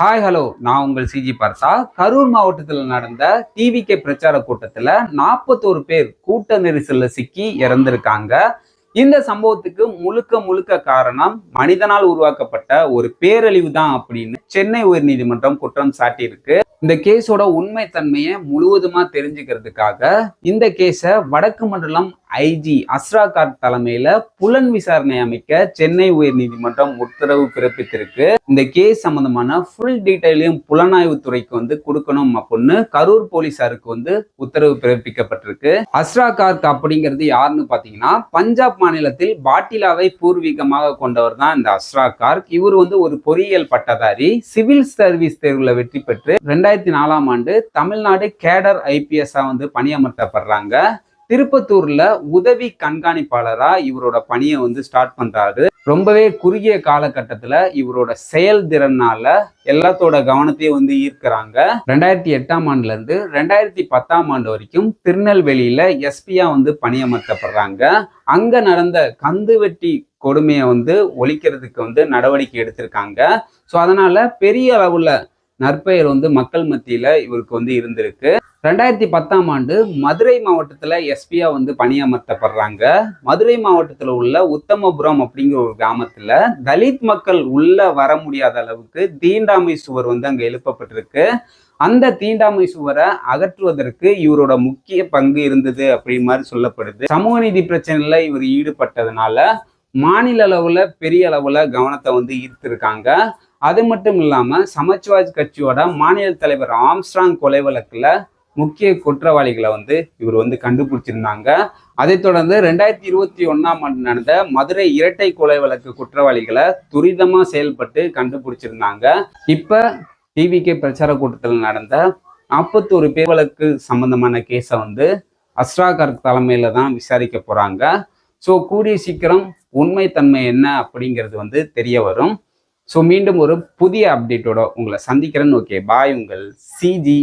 Hi hello நான் உங்கள் CG பார்த்தா கரூர் மாவட்டத்தில் நடந்த டிவிகே பிரச்சார கூட்டத்தில் நாற்பத்தோரு பேர் கூட்ட நெரிசலில் சிக்கி இறந்திருக்காங்க. இந்த சம்பவத்துக்கு முழுக்க முழுக்க காரணம் மனிதனால் உருவாக்கப்பட்ட ஒரு பேரழிவு தான் அப்படின்னு சென்னை உயர்நீதிமன்றம் குற்றம் சாட்டியிருக்கு. இந்த கேஸோட உண்மை தன்மையை முழுவதுமா தெரிஞ்சுக்கிறதுக்காக இந்த கேஸை வடக்கு மண்டலம் ஐஜி அஸ்ரா கார்க் தலைமையில புலன் விசாரணை அமைக்க சென்னை உயர்நீதிமன்றம் உத்தரவு பிறப்பித்திருக்கு. இந்த கேஸ் சம்பந்தமான ஃபுல் டீட்டெயிலையும் புலனாய்வு துறைக்கு வந்து கொடுக்கணும் அப்படின்னு கரூர் போலீசாருக்கு வந்து உத்தரவு பிறப்பிக்கப்பட்டிருக்கு. அஸ்ரா கார்க் அப்படிங்கிறது யாருன்னு பாத்தீங்கன்னா பஞ்சாப் மாநிலத்தில் பாட்டிலாவை பூர்வீகமாக கொண்டவர் தான் இந்த அஸ்ரா கார்க் இவர் வந்து ஒரு பொறியியல் பட்டதாரி சிவில் சர்வீஸ் தேர்வுல வெற்றி பெற்று ரெண்டாயிரத்தி நாலாம் ஆண்டு தமிழ்நாடு கேடர் ஐபிஎஸ்ஸா வந்து பணியமர்த்தப்படுறாங்க. திருப்பத்தூர்ல உதவி கண்காணிப்பாளரா இவரோட பணியை வந்து ஸ்டார்ட் பண்றாரு. ரொம்பவே குறுகிய காலகட்டத்துல இவரோட செயல்திறனால எல்லாத்தோட கவனத்தையும் வந்து ஈர்க்கிறாங்க. ரெண்டாயிரத்தி எட்டாம் ஆண்டுல இருந்து ரெண்டாயிரத்தி பத்தாம் ஆண்டு வரைக்கும் திருநெல்வேலியில எஸ்பியா வந்து பணியமர்த்தப்படுறாங்க. அங்க நடந்த கந்து வெட்டி கொடுமையை வந்து ஒழிக்கிறதுக்கு வந்து நடவடிக்கை எடுத்திருக்காங்க. ஸோ அதனால பெரிய அளவுல நற்பெயர் வந்து மக்கள் மத்தியில இவருக்கு வந்து இருந்திருக்கு. ரெண்டாயிரத்தி பத்தாம் ஆண்டு மதுரை மாவட்டத்தில் எஸ்பியா வந்து பணியமர்த்தப்படுறாங்க. மதுரை மாவட்டத்தில் உள்ள உத்தமபுரம் அப்படிங்கிற ஒரு கிராமத்தில் தலித் மக்கள் உள்ள வர முடியாத அளவுக்கு தீண்டாமை சுவர் வந்து அங்கே எழுப்பப்பட்டிருக்கு. அந்த தீண்டாமை சுவரை அகற்றுவதற்கு இவரோட முக்கிய பங்கு இருந்தது அப்படி மாதிரி சொல்லப்படுது. சமூக நீதி பிரச்சனையில் இவர் ஈடுபட்டதுனால மாநில அளவில் பெரிய அளவில் கவனத்தை வந்து ஈர்த்திருக்காங்க. அது மட்டும் இல்லாமல் சமாஜ்வாதி கட்சியோட மாநில தலைவர் ஆம்ஸ்ட்ராங் கொலை வழக்கில் முக்கிய குற்றவாளிகளை வந்து இவர் வந்து கண்டுபிடிச்சிருந்தாங்க. அதைத் தொடர்ந்து ரெண்டாயிரத்தி இருபத்தி ஒன்றாம் ஆண்டு நடந்த மதுரை இரட்டை கொலை வழக்கு குற்றவாளிகளை துரிதமாக செயல்பட்டு கண்டுபிடிச்சிருந்தாங்க. இப்போ டிவிகே பிரச்சார கூட்டத்தில் நடந்த நாற்பத்தோரு பேர் வழக்கு சம்பந்தமான கேஸை வந்து அஸ்ராகர் தலைமையில் தான் விசாரிக்க போகிறாங்க ஸோ கூடிய சீக்கிரம் உண்மைத்தன்மை என்ன அப்படிங்கிறது வந்து தெரிய வரும். ஸோ மீண்டும் ஒரு புதிய அப்டேட்டோட உங்களை சந்திக்கிறேன்னு ஓகே பாய் உங்கள் சிஜி